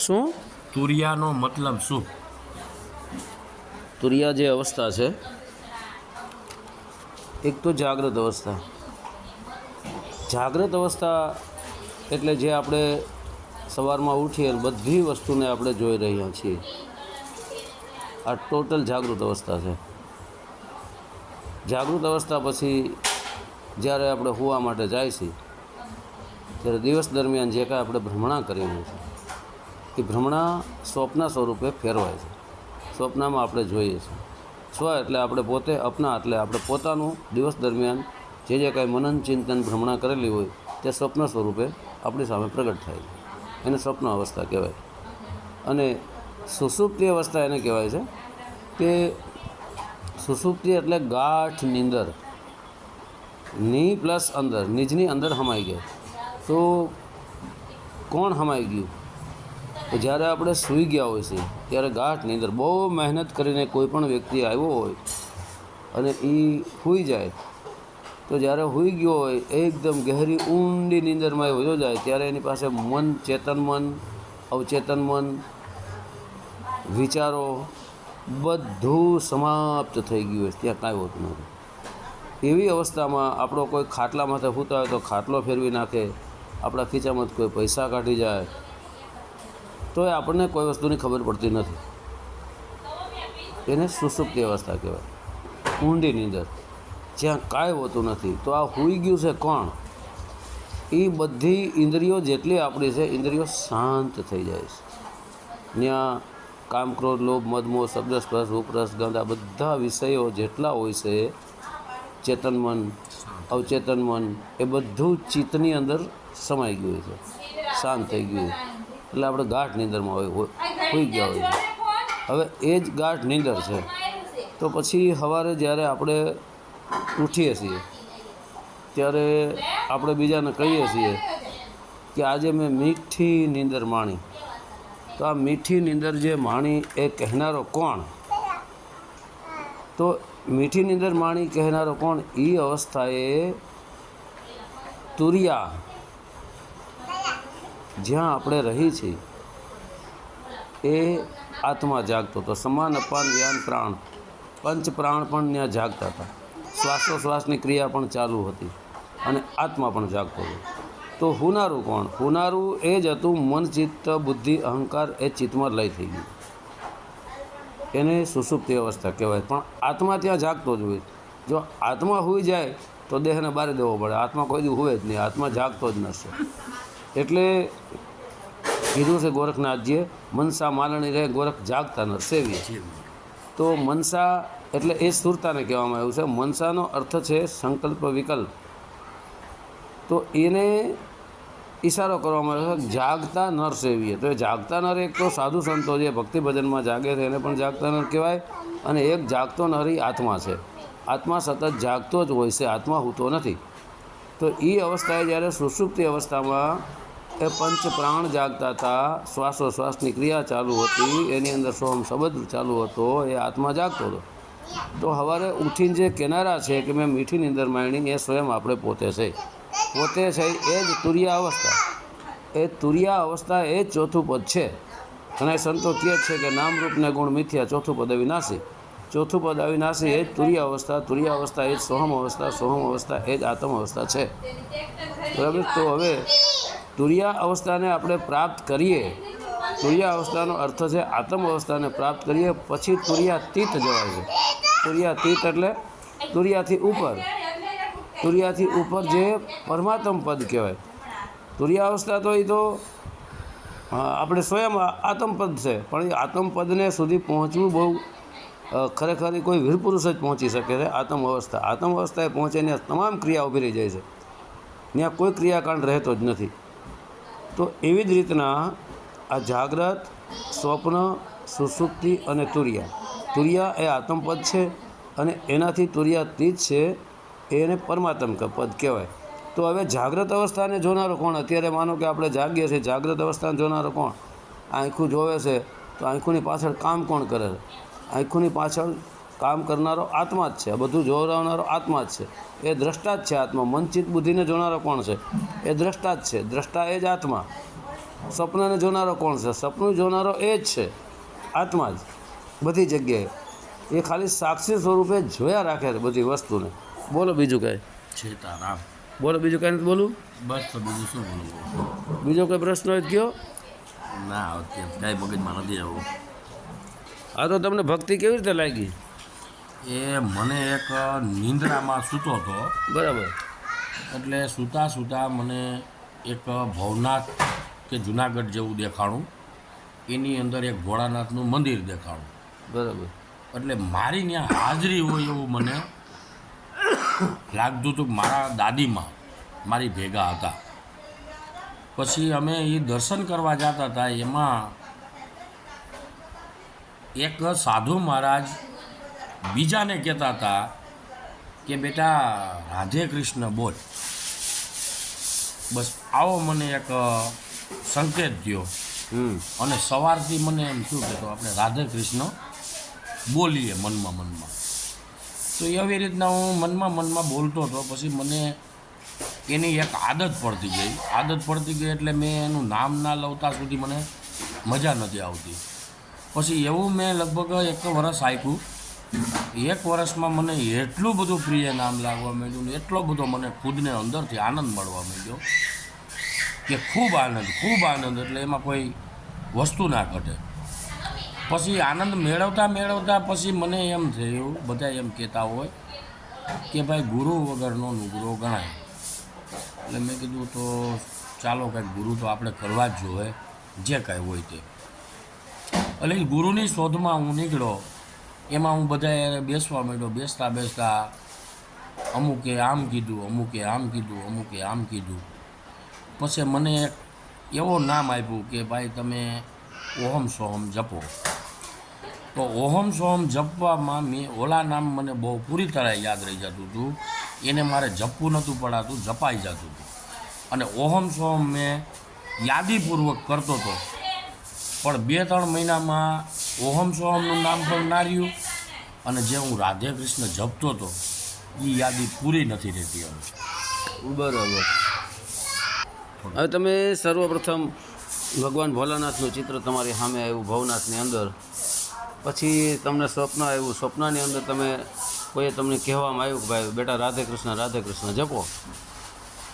શું? તુરિયાનો મતલબ શું? તુરિયા જે અવસ્થા છે એક તો જાગ્રત અવસ્થા. જાગ્રત અવસ્થા એટલે જે આપણે સવારમાં ઉઠીએ બધી વસ્તુને આપણે જોઈ રહ્યા છીએ. આ ટોટલ જાગૃત અવસ્થા છે. જાગૃત અવસ્થા પછી જ્યારે આપણે હોવા માટે જાય છીએ ત્યારે દિવસ દરમિયાન જે કાંઈ આપણે ભ્રમણા કરીએ છીએ એ ભ્રમણા સ્વપ્ન સ્વરૂપે ફેરવાય છે. સ્વપ્નમાં આપણે જોઈએ છીએ સ્વ એટલે આપણે પોતે અપના એટલે આપણે પોતાનું દિવસ દરમિયાન જે જે કાંઈ મનન ચિંતન ભ્રમણા કરેલી હોય તે સ્વપ્ન સ્વરૂપે આપણી સામે પ્રગટ થાય છે. એને સ્વપ્ન અવસ્થા કહેવાય. અને સુસુપ્તિ અવસ્થા એને કહેવાય છે કે સુસુપ્તિ એટલે ગાઢ નીંદર. ની પ્લસ અંદર, નિજની અંદર હમાઈ ગઈ. તો કોણ હમાઈ ગયું? તો જ્યારે આપણે સૂઈ ગયા હોય છે, ત્યારે ગાંઠની અંદર બહુ મહેનત કરીને કોઈ પણ વ્યક્તિ આવ્યો હોય અને એ સૂઈ જાય, તો જ્યારે સૂઈ ગયો હોય, એકદમ ગહેરી ઊંડી નીંદરમાં એ જાય, ત્યારે એની પાસે મન, ચેતન મન, અવચેતન મન, વિચારો બધું સમાપ્ત થઈ ગયું હોય ત્યાં કાંઈ હોતું નથી. એવી અવસ્થામાં આપણો કોઈ ખાટલા માથે સૂતા હોય તો ખાટલો ફેરવી નાખે, આપણા ખીચામાંથી કોઈ પૈસા કાઢી જાય તો એ આપણને કોઈ વસ્તુની ખબર પડતી નથી. એને સુસુપ્તિ અવસ્થા કહેવાય. ઊંડી નીંદર જ્યાં કાંઈ હોતું નથી. તો આ હોઈ ગયું છે કોણ? એ બધી ઇન્દ્રિયો જેટલી આપણી છે, ઇન્દ્રિયો શાંત થઈ જાય છે. ત્યાં કામ, ક્રોધ, લોભ મદમો શબ્દ, સ્પર્શ, ઉપરસ, ગંધ, આ બધા વિષયો જેટલા હોય છે, ચેતન મન, અવચેતન મન, એ બધું ચિત્તની અંદર સમાઈ ગયું છે. શાંત થઈ ગયું એટલે આપણે ગાઢ નીંદરમાં હોય હોઈ ગયા હોય. હવે એ જ ગાઢ નીંદર છે. તો પછી સવારે જ્યારે આપણે ઉઠીએ છીએ ત્યારે આપણે બીજાને કહીએ છીએ કે આજે મેં મીઠી નીંદર માણી. તો આ મીઠી નીંદર જે માણી એ કહેનારો કોણ? તો મીઠી નીંદર માણી કહેનારો કોણ? એ અવસ્થાએ તુરિયા. જ્યાં આપણે રહી છીએ, એ આત્મા જાગતો હતો. સમાન અપાન જ્ઞાન પ્રાણ. પંચ પ્રાણ પણ ત્યાં જાગતા હતા. શ્વાસોશ્વાસની ક્રિયા પણ ચાલુ હતી અને આત્મા પણ જાગતો હતો. તો હુનારું કોણ? હુનારું એ જ હતું મન, ચિત્ત, બુદ્ધિ, અહંકાર એ ચિત્તમાં લઈ થઈ ગયું. એને સુસુપ્તિ અવસ્થા કહેવાય. પણ આત્મા ત્યાં જાગતો જ હોય. જો આત્મા હોઈ જાય તો દેહને બારે દેવો પડે. આત્મા કોઈ દી હોય જ નહીં. આત્મા જાગતો જ નશે એટલે કીધું છે ગોરખનાથજીએ મનસા માલણી રહે ગોરખ જાગતા ન સેવીએ તો મનસા એટલે એ સુરતાને કહેવામાં આવ્યું છે. મનસાનો અર્થ છે સંકલ્પ વિકલ્પ. તો એને ઈશારો કરવામાં આવ્યો છે જાગતા નર સેવીએ. તો એ જાગતા નર એક તો સાધુ સંતો જે ભક્તિ ભજનમાં જાગે છે એને પણ જાગતા નર કહેવાય. અને એક જાગતો નર એ આત્મા છે. આત્મા સતત જાગતો જ હોય છે આત્મા હોતો નથી. તો એ અવસ્થાએ જ્યારે સુષુપ્તિ અવસ્થામાં એ પંચ પ્રાણ જાગતા હતા, શ્વાસોશ્વાસની ક્રિયા ચાલુ હતી, એની અંદર સોમ શબ્દ ચાલુ હતો, એ આત્મા જાગતો હતો. તો સવારે ઉઠીને જે કેનારા છે કે મેં મીઠી નીંદર માંડી એ સ્વયં આપણે પોતે છે. પોતે છે એ જ તુર્યા અવસ્થા એ તુર્યા અવસ્થા એ જ ચોથું પદ છે. અને સંતો કહે છે કે નામરૂપને ગુણ મિથ્યા ચોથું પદ અવિનાશી. ચોથું પદ અવિનાશી એ જ તુરિયા અવસ્થા તુરિયા અવસ્થા એ જ સોહમ અવસ્થા સોહમ અવસ્થા એ જ આત્મ અવસ્થા છે. બરાબર? તો હવે તુરિયા અવસ્થાને આપણે પ્રાપ્ત કરીએ. તુરિયા અવસ્થાનો અર્થ છે આત્મ અવસ્થાને પ્રાપ્ત કરીએ, પછી તુરિયાતીત જવાય છે. તુરિયાતીત એટલે તુરિયાથી ઉપર. તુરિયાથી ઉપર જે પરમાત્મ પદ કહેવાય. તુરિયા અવસ્થા તો એ તો આપણે સ્વયં આત્મપદ છે. પણ એ આત્મપદને સુધી પહોંચવું બહુ ખરેખર કોઈ વીરપુરુષ જ પહોંચી શકે છે આત્મ અવસ્થા આત્મ પહોંચે ત્યાં તમામ ક્રિયા ઊભી રહી જાય છે. ત્યાં કોઈ ક્રિયાકાંડ રહેતો જ નથી. તો એવી જ રીતના આ જાગ્રત, સ્વપ્ન, સુસુપ્તિ અને તુરિયા. તુરિયા એ આત્મપદ છે અને એનાથી તુરિયાતીત છે, એને પરમાત્મ પદ કહેવાય. તો હવે જાગ્રત અવસ્થાને જોનારો કોણ? અત્યારે માનો કે આપણે જાગીએ છીએ, જાગ્રત અવસ્થાને જોનારો કોણ? આંખું જોવે છે, તો આંખુંની પાછળ કામ કોણ કરે છે? આંખોની પાછળ કામ કરનારો આત્મા જ છે. આ બધું જોવડાવનારો આત્મા જ છે. એ દ્રષ્ટા જ છે આત્મા. મનચિત બુદ્ધિને જોનારો કોણ છે? એ દ્રષ્ટા જ છે. દ્રષ્ટા એ જ આત્મા. સ્વપ્નને જોનારો કોણ છે? સપનું જોનારો એ જ છે. આત્મા જ. બધી જગ્યાએ. એ ખાલી સાક્ષી સ્વરૂપે જોયા રાખે છે બધી વસ્તુને. બોલો બીજું કાંઈ. છેતારામ બોલો બીજું કાંઈ નથી બોલું બસ તો બીજું શું બોલું બીજો કોઈ પ્રશ્ન હોય ગયો ના કાંઈ મગજમાં નથી આવું. આ તો તમને ભક્તિ કેવી રીતે લાગી? એ મને એક નિંદ્રામાં સૂતો હતો. બરાબર. એટલે સૂતા સૂતા મને એક ભવનાથ કે જુનાગઢ જેવું દેખાણું એની અંદર એક ભોળાનાથનું મંદિર દેખાણું. બરાબર. એટલે મારી ત્યાં હાજરી હોય એવું મને લાગતું હતું મારા દાદીમાં મારી ભેગા હતા. પછી અમે એ દર્શન કરવા જતા હતા એમાં એક સાધુ મહારાજ બીજાને કહેતા હતા કે બેટા રાધે કૃષ્ણ બોલ. બસ આવો મને એક સંકેત દો હમ. અને સવારથી મને એમ શું કહેતો આપણે રાધે કૃષ્ણ બોલીએ મનમાં મનમાં. તો એવી રીતના હું મનમાં મનમાં બોલતો હતો. પછી મને એની એક આદત પડતી ગઈ. આદત પડતી ગઈ એટલે મેં એનું નામ ના લવતા સુધી મને મજા નથી આવતી. પછી એવું મેં લગભગ એક વરસ આપ્યું. એક વર્ષમાં મને એટલું બધું પ્રિય નામ લાગવા માંડ્યું ને એટલો બધો મને ખુદને અંદરથી આનંદ મળવા માંડ્યો કે ખૂબ આનંદ ખૂબ આનંદ. એટલે એમાં કોઈ વસ્તુ ના ઘટે. પછી આનંદ મેળવતા મેળવતા પછી મને એમ થયું, બધા એમ કહેતા હોય કે ભાઈ ગુરુ વગરનો નુગરો ગણાય. એટલે મેં કીધું તો ચાલો કંઈક ગુરુ તો આપણે કરવા જ જોઈએ, જે કાંઈ હોય તે. એટલે ગુરુની શોધમાં હું નીકળ્યો, એમાં હું બધા બેસવા માંડ્યો, બેસતા બેસતા અમુકે આમ કીધું, અમુકે આમ કીધું, અમુકે આમ કીધું. પછી મને એવો નામ આપ્યું કે ભાઈ તમે ઓહમ સોહમ જપો. તો ઓહમ સોહમ જપવામાં મેં, ઓલા નામ મને બહુ પૂરી તરહ યાદ રહી જતું હતું. એને મારે જપવું નહોતું પડાતું, જપાઈ જતું હતું. અને ઓહમ સોહમ મેં યાદીપૂર્વક કરતો હતો. પણ બે ત્રણ મહિનામાં ઓહમ સોહમનું નામ પણ ના રહ્યું. અને જે હું રાધે કૃષ્ણ જપતો હતો એ યાદી પૂરી નથી રહેતી હવે. બરાબર. હવે તમે સર્વપ્રથમ ભગવાન ભોલાનાથનું ચિત્ર તમારી સામે આવ્યું ભવનાથની અંદર. પછી તમને સ્વપ્ન આવ્યું. સ્વપ્નની અંદર તમે કોઈએ તમને કહેવામાં આવ્યું કે ભાઈ, બેટા રાધે કૃષ્ણ રાધે કૃષ્ણ જપો.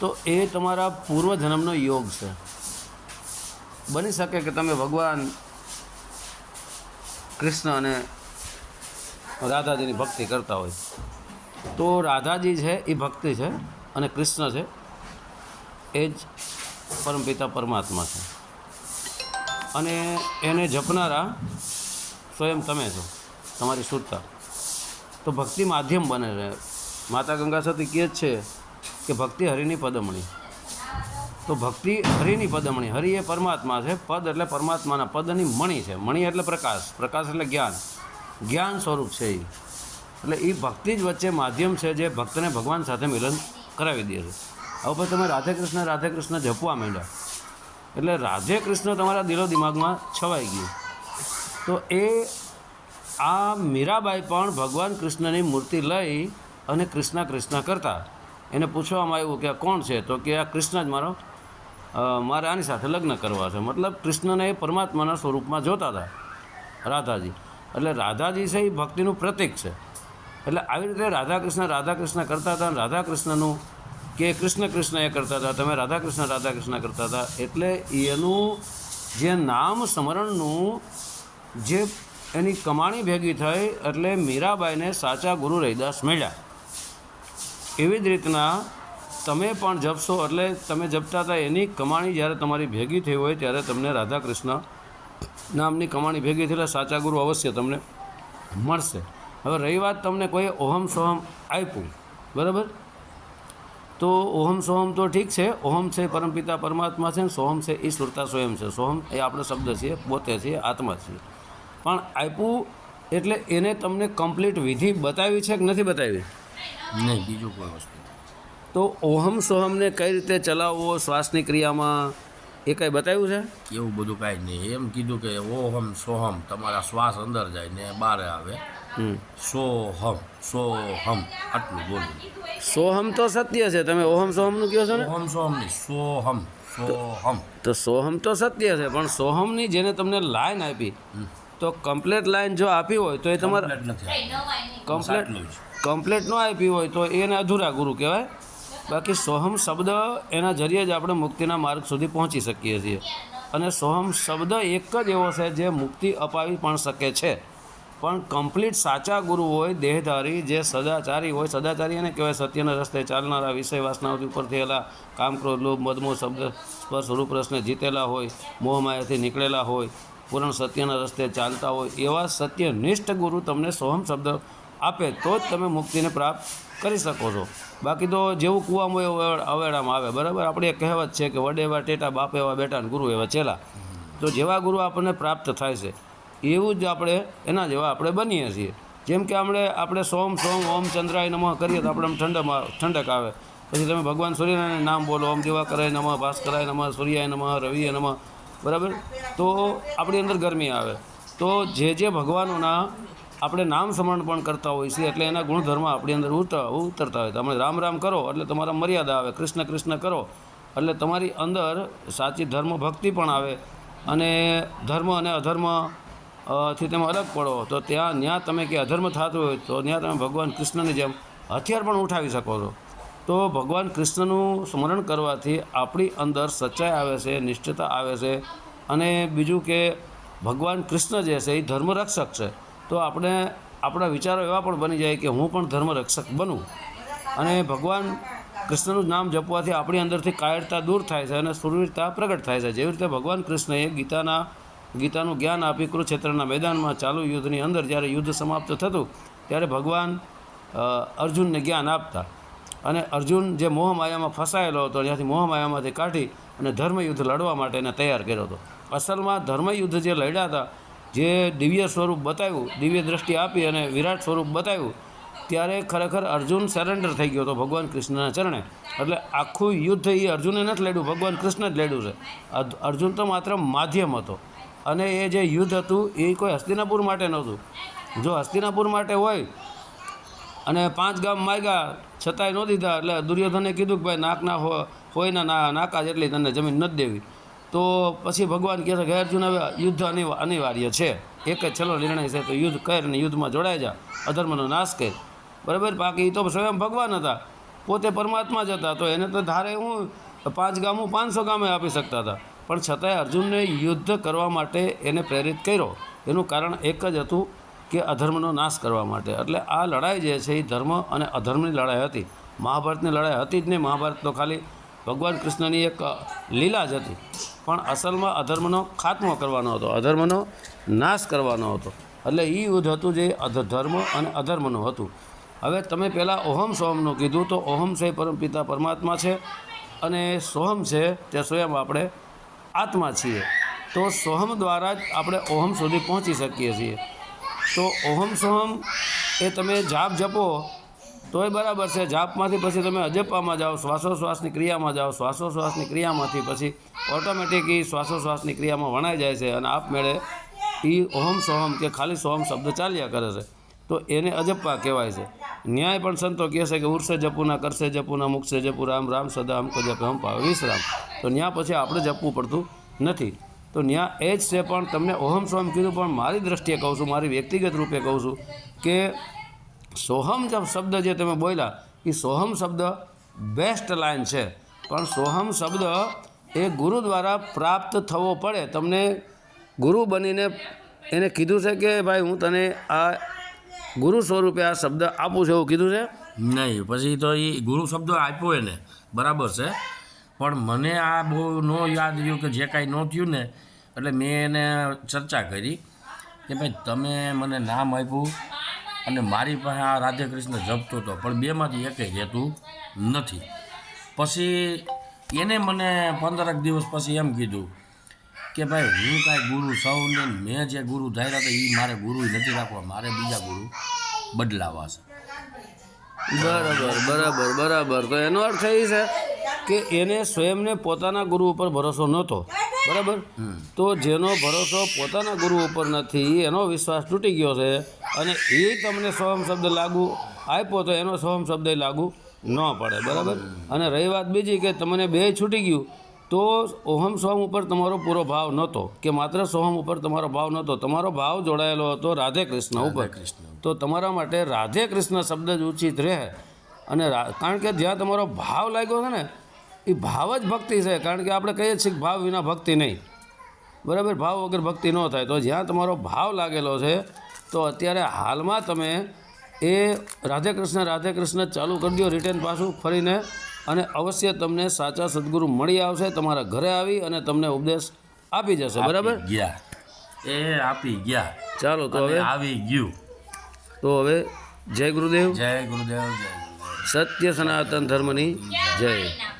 તો એ તમારા પૂર્વજન્મનો યોગ છે. બની શકે કે તમે ભગવાન કૃષ્ણ અને રાધાજીની ભક્તિ કરતા હોય. તો રાધાજી છે, એ ભક્તિ છે અને કૃષ્ણ છે, એ જ પરમપિતા પરમાત્મા છે. અને એને જપનારા સ્વયં તમે છો, તમારી શુદ્ધતા તો ભક્તિ માધ્યમ બને છે. માતા ગંગા સતી કહે છે કે ભક્તિ હરિની પદમણી. તો ભક્તિ હરિની પદમણી. હરિ એ પરમાત્મા છે. પદ એટલે પરમાત્માના પદની મણી છે. મણી એટલે પ્રકાશ. પ્રકાશ એટલે જ્ઞાન. જ્ઞાન સ્વરૂપ છે એ એટલે એ ભક્તિ જ વચ્ચે માધ્યમ છે જે ભક્તને ભગવાન સાથે મિલન કરાવી દે છે. હવે પછી તમે રાધે કૃષ્ણ રાધે કૃષ્ણ જપવા માંડ્યા. એટલે રાધે કૃષ્ણ તમારા દિલો દિમાગમાં છવાઈ ગયું. તો એ આ મીરાબાઈ પણ ભગવાન કૃષ્ણની મૂર્તિ લઈ અને કૃષ્ણ કૃષ્ણ કરતા. એને પૂછવામાં આવ્યું કે આ કોણ છે? તો કે આ કૃષ્ણ જ મારો મારે આની સાથે લગ્ન કરવા છે. મતલબ કૃષ્ણને એ પરમાત્માના સ્વરૂપમાં જોતા હતા, રાધાજી. એટલે રાધાજી છે એ ભક્તિનું પ્રતીક છે. એટલે આવી રીતે રાધા કૃષ્ણ રાધા કૃષ્ણ કરતા હતા અને રાધા કૃષ્ણનું કે કૃષ્ણ કૃષ્ણ એ કરતા હતા, તમે રાધાકૃષ્ણ રાધાકૃષ્ણ કરતા હતા. એટલે એનું જે નામ સ્મરણનું જે એની કમાણી ભેગી થઈ એટલે મીરાબાઈને સાચા ગુરુ રૈદાસ મળ્યા. એવી જ રીતના તમે પણ જપશો એટલે તમે જપતા હતા, એની કમાણી જ્યારે તમારી ભેગી થઈ હોય ત્યારે તમને રાધા કૃષ્ણ નામની કમાણી ભેગી થયેલા સાચા ગુરુ અવશ્ય તમને મળશે. હવે રહી વાત તમને કોઈ ઓહમ સોહમ આપ્યું, બરાબર? તો ઓહમ સોહમ તો ઠીક છે, ઓહમ છે પરમપિતા પરમાત્મા છે ને સોહમ છે એ સુરતા સ્વયં છે. સોહમ એ આપણો શબ્દ છે, પોતે છે, આત્મા છે. પણ આપ્યું એટલે એને તમને કમ્પ્લીટ વિધિ બતાવી છે કે નથી બતાવી? નહીં, બીજું કોઈ વસ્તુ તો ઓહમ સોહમને કઈ રીતે ચલાવવો શ્વાસની ક્રિયામાં એ કંઈ બતાવ્યું છે? એવું બધું કાંઈ નહીં. એમ કીધું કે ઓહમ સોહમ તમારા શ્વાસ અંદર જાય ને બહાર આવે. હમ. સોહમ સોહમ આટલું બોલું. સોહમ તો સત્ય છે. તમે ઓહમ સોહમનું કહો છો ને? ઓહમ સોહમ નહીં સોહમ સોહમ. તો સોહમ તો સત્ય છે પણ સોહમની જેને તમને લાઈન આપી તો કમ્પ્લેટ લાઈન જો આપી હોય તો એ તમારે કમ્પ્લેટ કમ્પ્લેટ ન આપી હોય તો એને અધૂરા ગુરુ કહેવાય. બાકી સોહમ શબ્દ એના જરીએ જ આપણે મુક્તિના માર્ગ સુધી પહોંચી શકીએ છીએ. અને સોહમ શબ્દ એક જ એવો છે જે મુક્તિ અપાવી પણ શકે છે. પણ કમ્પ્લીટ સાચા ગુરુ હોય, દેહધારી, જે સદાચારી હોય, સદાચારી એને કહેવાય સત્યના રસ્તે ચાલનારા, વિષય વાસનાઓથી ઉપર થયેલા કામ ક્રોધ લોભ, મદમો, શબ્દ, સ્પર્શ રૂપ રસને જીતેલા હોય, મોહમાયાથી નીકળેલા હોય, પૂર્ણ સત્યના રસ્તે ચાલતા હોય, એવા સત્યનિષ્ઠ ગુરુ તમને સોહમ શબ્દ આપે તો જ તમે મુક્તિને પ્રાપ્ત કરી શકો છો. બાકી તો જેવું કૂવામાં એવું અવેડામાં આવે. બરાબર? આપણી એક કહેવત છે કે વડે એવા ટેટા, બાપ એવા બેટા ને ગુરુ એવા ચેલા તો જેવા ગુરુ આપણને પ્રાપ્ત થાય છે, એવું જ આપણે એના જેવા આપણે બનીએ છીએ. જેમ કે આપણે આપણે સોમ સોમ, ઓમ, ચંદ્રાય નમઃ કરીએ તો આપણે આમ ઠંડકમાં ઠંડક આવે. પછી તમે ભગવાન સૂર્યનારાયણ નામ બોલો, ઓમ દિવાકરાય નમઃ, ભાસ્કરાય નમઃ, સૂર્યાય નમઃ રવિય નમઃ. બરાબર? તો આપણી અંદર ગરમી આવે. તો જે જે ભગવાનોના આપણે નામ સ્મરણ પણ કરતા હોઈએ છીએ એટલે એના ગુણધર્મ આપણી અંદર ઉતર ઉતરતા હોય તમે રામ રામ કરો એટલે તમારા મર્યાદા આવે. કૃષ્ણ કૃષ્ણ કરો એટલે તમારી અંદર સાચી ધર્મ ભક્તિ પણ આવે અને ધર્મ અને અધર્મથી તમે અલગ પડો. તો ત્યાં ત્યાં તમે કે અધર્મ થતું હોય તો ત્યાં તમે ભગવાન કૃષ્ણની જેમ હથિયાર પણ ઉઠાવી શકો છો. તો ભગવાન કૃષ્ણનું સ્મરણ કરવાથી આપણી અંદર સચ્ચાઈ આવે છે નિષ્ઠતા આવે છે અને બીજું કે ભગવાન કૃષ્ણ જે છે એ ધર્મરક્ષક છે. તો આપણે, આપણા વિચારો એવા પણ બની જાય કે હું પણ ધર્મરક્ષક બનું. અને ભગવાન કૃષ્ણનું નામ જપવાથી આપણી અંદરથી કાયરતા દૂર થાય છે અને સુરવીરતા પ્રગટ થાય છે. જેવી રીતે ભગવાન કૃષ્ણએ ગીતાના, ગીતાનું જ્ઞાન આપી કુરુક્ષેત્રના મેદાનમાં ચાલુ યુદ્ધની અંદર જ્યારે યુદ્ધ સમાપ્ત થતું, ત્યારે ભગવાન અર્જુનને જ્ઞાન આપતા. અને અર્જુન જે મોહમાયામાં ફસાયેલો હતો, ત્યાંથી મોહમાયામાંથી કાઢી અને ધર્મયુદ્ધ લડવા માટે એને તૈયાર કર્યો હતો. અસલમાં ધર્મયુદ્ધ જે લડ્યા હતા જે દિવ્ય સ્વરૂપ બતાવ્યું, દિવ્ય દ્રષ્ટિ આપી અને વિરાટ સ્વરૂપ બતાવ્યું, ત્યારે ખરેખર અર્જુન સરેન્ડર થઈ ગયો હતો ભગવાન કૃષ્ણના ચરણે. એટલે આખું યુદ્ધ એ અર્જુને નથી લડ્યું, ભગવાન કૃષ્ણ જ લડ્યું છે. અર્જુન તો માત્ર માધ્યમ હતો. અને એ જે યુદ્ધ હતું, એ કોઈ હસ્તિનાપુર માટે નહોતું. જો હસ્તિનાપુર માટે હોય, અને પાંચ ગામ માગ્યા, છતાંય ન દીધા, એટલે દુર્યોધને કીધું કે ભાઈ નાકના હોય ના, નાકા જેટલી તને જમીન નથી દેવી. તો પછી ભગવાન કહે છે કે અર્જુન હવે યુદ્ધ અનિવા, અનિવાર્ય છે. એક જ છેલ્લો નિર્ણય છે, તો યુદ્ધ કર અને યુદ્ધમાં જોડાઈ જા. અધર્મનો નાશ કર. બરાબર? બાકી તો સ્વયં ભગવાન હતા. પોતે પરમાત્મા જ હતા, તો એને તો ધારે હું પાંચ ગામું પાંચસો ગામે આપી શકતા હતા. પણ છતાંય અર્જુનને યુદ્ધ કરવા માટે એને પ્રેરિત કર્યો. એનું કારણ એક જ હતું કે અધર્મનો નાશ કરવા માટે. એટલે આ લડાઈ જે છે એ ધર્મ અને અધર્મની લડાઈ હતી. મહાભારતની લડાઈ હતી જ નહીં. મહાભારત તો ખાલી ભગવાન કૃષ્ણની એક લીલા જ હતી. પણ અસલમાં અધર્મનો ખાત્મો કરવાનો હતો, અધર્મનો નાશ કરવાનો હતો. એટલે એ યુદ્ધ હતું જે ધર્મ અને અધર્મનું હતું. હવે તમે પહેલાં ઓહમ સોહમનું કીધું તો ઓહમ છે પરમપિતા પરમાત્મા છે અને સોહમ છે તે સ્વયં આપણે આત્મા છીએ. તો સોહમ દ્વારા જ આપણે ઓહમ સુધી પહોંચી શકીએ છીએ. તો ઓહમ સોહમ એ તમે જાપ જપો તોય બરાબર છે, જાપમાંથી પછી તમે અજપામાં જાઓ, શ્વાસોશ્વાસની ક્રિયામાં જાઓ, શ્વાસોશ્વાસની ક્રિયામાંથી પછી ઓટોમેટિક એ શ્વાસોશ્વાસની ક્રિયામાં વણાઈ જાય છે અને આપમેળે એ ઓહમ સોહમ કે ખાલી સોહમ શબ્દ ચાલ્યા કરે છે. તો એને અજપ્પા કહેવાય છે. ન્યાય પણ સંતો કહે છે કે ઉર્ષે જપુના કરશે જપુના મુકશે જપુ, રામ રામ સદા અમકો જપે, હમ પાવે વિશ્રામ તો ન્યા પછી આપણે જપવું પડતું નથી. તો ન્યા એ જ છે પણ તમને ઓહમ સોહમ કીધું પણ મારી દ્રષ્ટિએ કહું છું, મારી વ્યક્તિગત રૂપે કહું છું કે સોહમ શબ્દ જે તમે બોલ્યા, એ સોહમ શબ્દ બેસ્ટ લાઈન છે. પણ સોહમ શબ્દ એ ગુરુ દ્વારા પ્રાપ્ત થવો પડે. તમને ગુરુ બનીને એને કીધું છે કે, ભાઈ, હું તને આ ગુરુ સ્વરૂપે આ શબ્દ આપું છું, એવું કીધું છે? નહીં, પછી તો એ ગુરુ શબ્દ આપ્યો એને. બરાબર છે. પણ મને આ બહુ ન યાદ રહ્યું કે જે કાંઈ ન થયું ને, એટલે મેં એને ચર્ચા કરી કે, ભાઈ, તમે મને નામ આપ્યું અને મારી પાસે આ રાધે કૃષ્ણ જપતો હતો, પણ બેમાંથી એકે રહેતું નથી. પછી એને મને પંદરક દિવસ પછી એમ કીધું કે ભાઈ, હું કાંઈ ગુરુ સૌને મેં જે ગુરુ ધાર્યા હતા એ મારે ગુરુ નથી રાખવા, મારે બીજા ગુરુ બદલાવા છે. બરાબર બરાબર બરાબર. તો એનો અર્થ એ છે કે એને સ્વયંને પોતાના ગુરુ ઉપર ભરોસો નહોતો. બરાબર? તો જેનો ભરોસો પોતાના ગુરુ ઉપર નથી એનો વિશ્વાસ તૂટી ગયો છે અને એ તમને સોમ શબ્દ લાગુ આપ્યો તો એનો સોમ શબ્દ લાગુ ન પડે બરાબર? અને રહી વાત બીજી કે તમને બે છૂટી ગયું તો ઓહમ સોમ ઉપર તમારો પૂરો ભાવ નહોતો કે માત્ર સોહમ ઉપર તમારો ભાવ નહોતો તમારો ભાવ જોડાયેલો હતો રાધે કૃષ્ણ ઉપર. તો તમારા માટે રાધે કૃષ્ણ શબ્દ જ ઉચિત રહે. અને રા- કારણ કે જ્યાં તમારો ભાવ લાગ્યો છે ને એ ભાવ જ ભક્તિ છે કારણ કે આપણે કહીએ છીએ કે ભાવ વિના ભક્તિ નહીં. બરાબર? ભાવ વગર ભક્તિ ન થાય. તો જ્યાં તમારો ભાવ લાગેલો છે તો અત્યારે હાલમાં તમે એ રાધે કૃષ્ણ રાધે કૃષ્ણ ચાલુ કરી દો રિટર્ન પાછું ફરીને અને અવશ્ય તમને સાચા સદગુરુ મળી આવશે તમારા ઘરે આવી અને તમને ઉપદેશ આપી જશે. બરાબર? ગયા. એ આપી ગયા. ચાલો તો હવે આવી ગયું. તો હવે જય ગુરુદેવ. જય ગુરુદેવ જય સત્ય સનાતન ધર્મની જય.